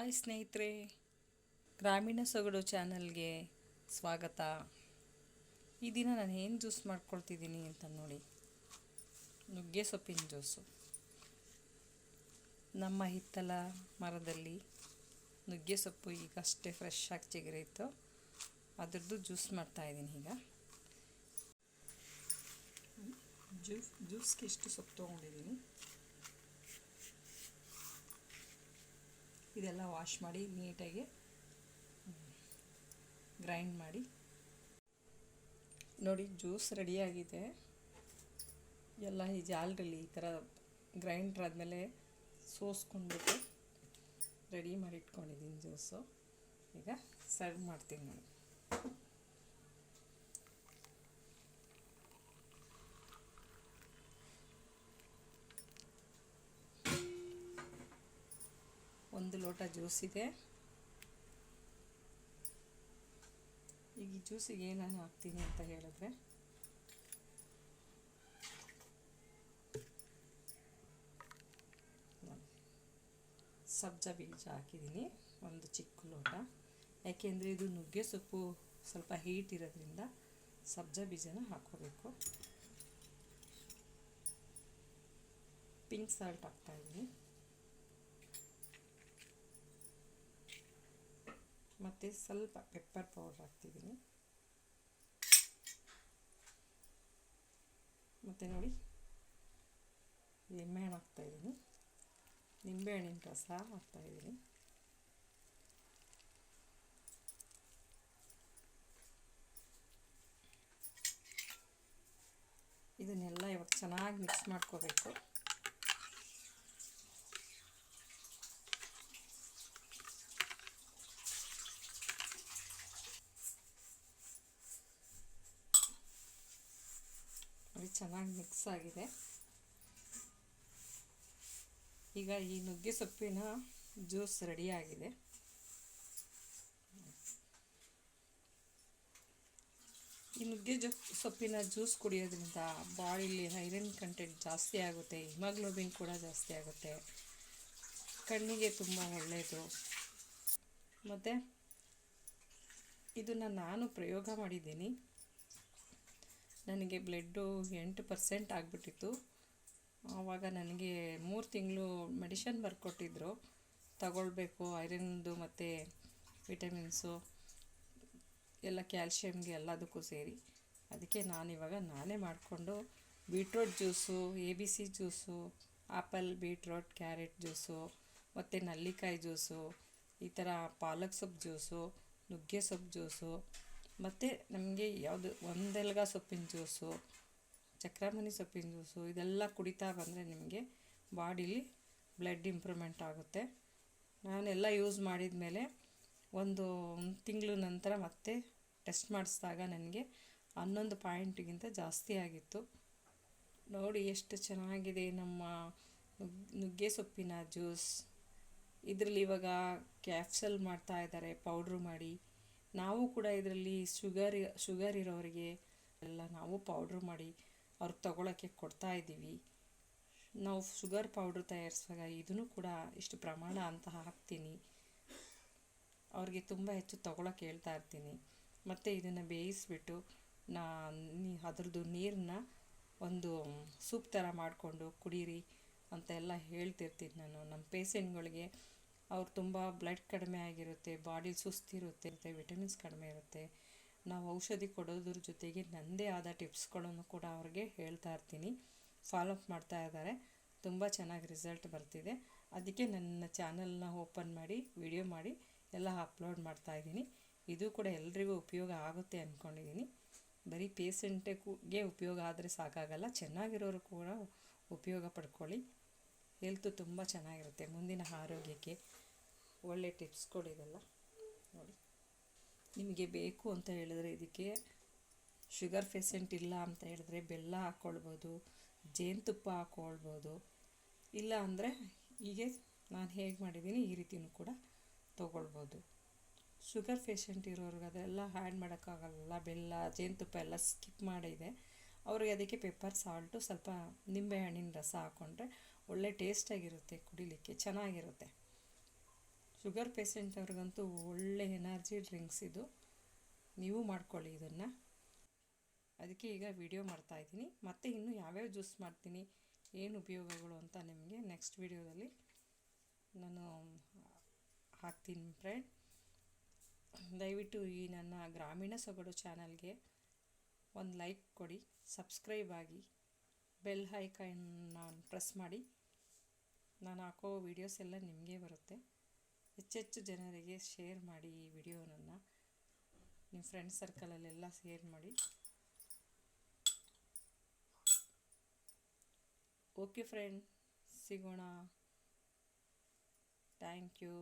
Hi ಸ್ನೇಹಿತರೆ, ಗ್ರಾಮೀಣ ಸೊಗಡು ಚಾನಲ್ಗೆ ಸ್ವಾಗತ. ಈ ದಿನ ನಾನು ಏನು ಜ್ಯೂಸ್ ಮಾಡ್ಕೊಳ್ತಿದ್ದೀನಿ ಅಂತ ನೋಡಿ. ನುಗ್ಗೆ ಸೊಪ್ಪಿನ ಜ್ಯೂಸು. ನಮ್ಮ ಹಿತ್ತಲ ಮರದಲ್ಲಿ ನುಗ್ಗೆ ಸೊಪ್ಪು ಈಗ ಅಷ್ಟೇ ಫ್ರೆಶ್ ಆಗಿ ಚಿಗುರಿತ್ತು. ಅದರದ್ದು ಜ್ಯೂಸ್ ಮಾಡ್ತಾಯಿದ್ದೀನಿ ಈಗ. ಜ್ಯೂಸ್, ಜ್ಯೂಸ್ಗೆ ಇಷ್ಟು ಸೊಪ್ಪು ತೊಗೊಂಡಿದ್ದೀನಿ. ಇದೆಲ್ಲ ವಾಶ್ ಮಾಡಿ ನೀಟಾಗಿ ಗ್ರೈಂಡ್ ಮಾಡಿ. ನೋಡಿ ಜ್ಯೂಸ್ ರೆಡಿಯಾಗಿದೆ ಎಲ್ಲ ಈ ಜಾಲರಲ್ಲಿ ಈ ಥರ ಗ್ರೈಂಡ್ರ್ ಆದಮೇಲೆ ಸೋಸ್ಕೊಂಡ್ಬಿಟ್ಟು ರೆಡಿ ಮಾಡಿ ಇಟ್ಕೊಂಡಿದ್ದೀನಿ ಜ್ಯೂಸು ಈಗ ಸರ್ವ್ ಮಾಡ್ತೀನಿ ನಾನು. ಒಂದು ಲೋಟ ಜ್ಯೂಸ್ ಇದೆ. ಈಗ ಈ ಜ್ಯೂಸಿಗೆ ಏನೇನು ಹಾಕ್ತೀನಿ ಅಂತ ಹೇಳಿದ್ರೆ. ಸಬ್ಜ ಬೀಜ ಹಾಕಿದ್ದೀನಿ, ಒಂದು ಚಿಕ್ಕ ಲೋಟ. ಯಾಕೆಂದರೆ ಇದು ನುಗ್ಗೆ ಸೊಪ್ಪು ಸ್ವಲ್ಪ ಹೀಟ್ ಇರೋದ್ರಿಂದ ಸಬ್ಜ ಬೀಜನ ಹಾಕ್ಕೋಬೇಕು. ಪಿಂಕ್ ಸಾಲ್ಟ್ ಹಾಕ್ತಾಯಿದ್ದೀನಿ ಮತ್ತು ಸ್ವಲ್ಪ ಪೆಪ್ಪರ್ ಪೌಡ್ರ್ ಹಾಕ್ತಿದ್ದೀನಿ. ಮತ್ತು ನೋಡಿ, ನಿಂಬೆಹಣ್ಣು ಹಾಕ್ತಾಯಿದ್ದೀನಿ. ನಿಂಬೆಹಣ್ಣಿನ ರಸ ಹಾಕ್ತಾಯಿದ್ದೀನಿ. ಇದನ್ನೆಲ್ಲ ಇವಾಗ ಚೆನ್ನಾಗಿ ಮಿಕ್ಸ್ ಮಾಡ್ಕೋಬೇಕು. ಚೆನ್ನಾಗಿ ಮಿಕ್ಸ್ ಆಗಿದೆ. ಈಗ ಈ ನುಗ್ಗೆ ಸೊಪ್ಪಿನ ಜ್ಯೂಸ್ ರೆಡಿಯಾಗಿದೆ ಈ ನುಗ್ಗೆ ಜೊ, ಸೊಪ್ಪಿನ ಜ್ಯೂಸ್ ಕುಡಿಯೋದ್ರಿಂದ ಬಾಡಿಲಿ ಐರನ್ ಕಂಟೆಂಟ್ ಜಾಸ್ತಿ ಆಗುತ್ತೆ, ಹಿಮಾಗ್ಲೋಬಿನ್ ಕೂಡ ಜಾಸ್ತಿ ಆಗುತ್ತೆ. ಕಣ್ಣಿಗೆ ತುಂಬ ಒಳ್ಳೆಯದು ಮತ್ತು ಇದನ್ನು ನಾನು ಪ್ರಯೋಗ ಮಾಡಿದ್ದೀನಿ. ನನಗೆ ಬ್ಲಡ್ಡು ಎಂಟು ಪರ್ಸೆಂಟ್ ಆಗಿಬಿಟ್ಟಿತ್ತು. ಆವಾಗ ನನಗೆ ಮೂರು ತಿಂಗಳು ಮೆಡಿಷನ್ ಬರ್ಕೊಟ್ಟಿದ್ರು. ತಗೊಳ್ಬೇಕು, ಐರನ್ದು ಮತ್ತು ವಿಟಮಿನ್ಸು, ಎಲ್ಲ ಕ್ಯಾಲ್ಶಿಯಮ್ಗೆ ಎಲ್ಲದಕ್ಕೂ ಸೇರಿ. ಅದಕ್ಕೆ ನಾನಿವಾಗ ನಾನೇ ಮಾಡಿಕೊಂಡು beetroot juice, A B C juice apple beetroot, carrot juice, ಮತ್ತು ನಲ್ಲಿಕಾಯಿ ಜ್ಯೂಸು, ಈ ಥರ ಪಾಲಕ್ ಸೊಪ್ಪು ಜ್ಯೂಸು, ನುಗ್ಗೆ ಸೊಪ್ಪು ಜ್ಯೂಸು ಮತ್ತು ನಮಗೆ ಯಾವುದು ಒಂದೆಲ್ಗ ಸೊಪ್ಪಿನ ಜ್ಯೂಸು ಚಕ್ರಮಣಿ ಸೊಪ್ಪಿನ ಜ್ಯೂಸು ಇದೆಲ್ಲ ಕುಡಿತಾ ಬಂದರೆ ನಿಮಗೆ ಬಾಡಿಲಿ ಬ್ಲಡ್ ಇಂಪ್ರೂವ್ಮೆಂಟ್ ಆಗುತ್ತೆ. ನಾನೆಲ್ಲ ಯೂಸ್ ಮಾಡಿದ ಮೇಲೆ ಒಂದು ತಿಂಗಳು ನಂತರ ಮತ್ತೆ ಟೆಸ್ಟ್ ಮಾಡಿಸಿದಾಗ ನನಗೆ ಹನ್ನೊಂದು ಪಾಯಿಂಟ್ಗಿಂತ ಜಾಸ್ತಿ ಆಗಿತ್ತು. ನೋಡಿ ಎಷ್ಟು ಚೆನ್ನಾಗಿದೆ ನಮ್ಮ ನುಗ್ಗೆ ಸೊಪ್ಪಿನ ಜ್ಯೂಸ್. ಇದರಲ್ಲಿ ಇವಾಗ ಕ್ಯಾಪ್ಸಲ್ ಮಾಡ್ತಾ ಇದ್ದಾರೆ, ಪೌಡ್ರು ಮಾಡಿ. ನಾವು ಕೂಡ ಇದರಲ್ಲಿ ಶುಗರ್ ಶುಗರ್ ಇರೋರಿಗೆ ಎಲ್ಲ ನಾವು ಪೌಡ್ರ್ ಮಾಡಿ ಅವ್ರಿಗೆ ತಗೊಳಕ್ಕೆ ಕೊಡ್ತಾ ಇದ್ದೀವಿ. ನಾವು ಶುಗರ್ ಪೌಡ್ರ್ ತಯಾರಿಸುವಾಗ ಇದನ್ನು ಕೂಡ ಇಷ್ಟು ಪ್ರಮಾಣ ಅಂತ ಹಾಕ್ತೀನಿ. ಅವ್ರಿಗೆ ತುಂಬ ಹೆಚ್ಚು ತಗೊಳಕ್ಕೆ ಹೇಳ್ತಾ ಇರ್ತೀನಿ. ಮತ್ತು ಇದನ್ನು ಬೇಯಿಸ್ಬಿಟ್ಟು ನಾ, ಅದರದ್ದು ನೀರನ್ನ ಒಂದು ಸೂಪ್ ಥರ ಮಾಡಿಕೊಂಡು ಕುಡೀರಿ ಅಂತ ಎಲ್ಲ ಹೇಳ್ತಿರ್ತೀನಿ ನಾನು. ನಮ್ಮ ಪೇಷೆಂಟ್ಗಳಿಗೆ ಅವ್ರು ತುಂಬ ಬ್ಲಡ್ ಕಡಿಮೆ ಆಗಿರುತ್ತೆ ಬಾಡಿ ಸುಸ್ತಿರುತ್ತೆ ವಿಟಮಿನ್ಸ್ ಕಡಿಮೆ ಇರುತ್ತೆ. ನಾವು ಔಷಧಿ ಕೊಡೋದ್ರ ಜೊತೆಗೆ ನನ್ನದೇ ಆದ ಟಿಪ್ಸ್ಗಳನ್ನು ಕೂಡ ಅವ್ರಿಗೆ ಹೇಳ್ತಾ ಇರ್ತೀನಿ. ಫಾಲೋ ಅಪ್ ಮಾಡ್ತಾ ಇದ್ದಾರೆ. ತುಂಬ ಚೆನ್ನಾಗಿ ರಿಸಲ್ಟ್ ಬರ್ತಿದೆ. ಅದಕ್ಕೆ ನನ್ನ ಚಾನಲ್ನ ಓಪನ್ ಮಾಡಿ ವಿಡಿಯೋ ಮಾಡಿ, ಎಲ್ಲ ಅಪ್ಲೋಡ್ ಮಾಡ್ತಾ ಇದ್ದೀನಿ. ಇದು ಕೂಡ ಎಲ್ರಿಗೂ ಉಪಯೋಗ ಆಗುತ್ತೆ ಅಂದ್ಕೊಂಡಿದ್ದೀನಿ ಬರೀ ಪೇಷೆಂಟಿಗೆ ಉಪಯೋಗ ಆದರೆ ಸಾಕಾಗಲ್ಲ, ಚೆನ್ನಾಗಿರೋರು ಕೂಡ ಉಪಯೋಗ ಪಡ್ಕೊಳ್ಳಿ. ಹೆಲ್ತು ತುಂಬ ಚೆನ್ನಾಗಿರುತ್ತೆ, ಮುಂದಿನ ಆರೋಗ್ಯಕ್ಕೆ. ಒಳ್ಳೆ ಟಿಪ್ಸ್ ಇದೆಲ್ಲ ನೋಡಿ. ನಿಮಗೆ ಬೇಕು ಅಂತ ಹೇಳಿದ್ರೆ ಇದಕ್ಕೆ ಶುಗರ್ ಫೆಸೆಂಟ್ ಇಲ್ಲ ಅಂತ ಹೇಳಿದ್ರೆ ಬೆಲ್ಲ ಹಾಕ್ಕೊಳ್ಬೋದು ಜೇನುತುಪ್ಪ ಹಾಕ್ಕೊಳ್ಬೋದು ಇಲ್ಲ ಅಂದರೆ ಹೀಗೆ ನಾನು ಹೇಗೆ ಮಾಡಿದ್ದೀನಿ ಈ ರೀತಿಯೂ ಕೂಡ ತೊಗೊಳ್ಬೋದು. ಶುಗರ್ ಫೇಷೆಂಟ್ ಇರೋರಿಗೆ ಅದೆಲ್ಲ ಹ್ಯಾಂಡ್ ಮಾಡೋಕ್ಕಾಗಲ್ಲ. ಬೆಲ್ಲ, ಜೇನುತುಪ್ಪ ಎಲ್ಲ ಸ್ಕಿಪ್ ಮಾಡಿದೆ. ಅವ್ರಿಗೆ ಅದಕ್ಕೆ ಪೆಪ್ಪರ್ ಸಾಲ್ಟು ಸ್ವಲ್ಪ ನಿಂಬೆಹಣ್ಣಿನ ರಸ ಹಾಕ್ಕೊಂಡ್ರೆ ಒಳ್ಳೆ ಟೇಸ್ಟಾಗಿರುತ್ತೆ ಕುಡಿಲಿಕ್ಕೆ. ಚೆನ್ನಾಗಿರುತ್ತೆ. ಶುಗರ್ ಪೇಷೆಂಟ್ ಅವ್ರಿಗಂತೂ ಒಳ್ಳೆ ಎನರ್ಜಿ ಡ್ರಿಂಕ್ಸ್ ಇದು. ನೀವು ಮಾಡ್ಕೊಳ್ಳಿ ಇದನ್ನು. ಅದಕ್ಕೆ ಈಗ ವಿಡಿಯೋ ಮಾಡ್ತಾಯಿದ್ದೀನಿ ಮತ್ತು ಇನ್ನೂ ಯಾವ್ಯಾವ ಜ್ಯೂಸ್ ಮಾಡ್ತೀನಿ, ಏನು ಉಪಯೋಗಗಳು ಅಂತ ನಿಮಗೆ ನೆಕ್ಸ್ಟ್ ವಿಡಿಯೋದಲ್ಲಿ ನಾನು ಹಾಕ್ತೀನಿ ಫ್ರೆಂಡ್ ದಯವಿಟ್ಟು ಈ ನನ್ನ ಗ್ರಾಮೀಣ ಸೊಗಡು ಚಾನಲ್ಗೆ ಒಂದು ಲೈಕ್ ಕೊಡಿ ಸಬ್ಸ್ಕ್ರೈಬ್ ಆಗಿ ಬೆಲ್ ಹೈಕನ್ನ ಪ್ರೆಸ್ ಮಾಡಿ. ನಾನು ಹಾಕೋ ವೀಡಿಯೋಸ್ ಎಲ್ಲ ನಿಮಗೆ ಬರುತ್ತೆ. ಹೆಚ್ಚೆಚ್ಚು ಜನರಿಗೆ ಶೇರ್ ಮಾಡಿ ಈ ವಿಡಿಯೋನನ್ನು ನಿಮ್ಮ ಫ್ರೆಂಡ್ ಸರ್ಕಲಲ್ಲೆಲ್ಲ ಶೇರ್ ಮಾಡಿ. ಓಕೆ ಫ್ರೆಂಡ್ ಸಿಗೋಣ. Thank you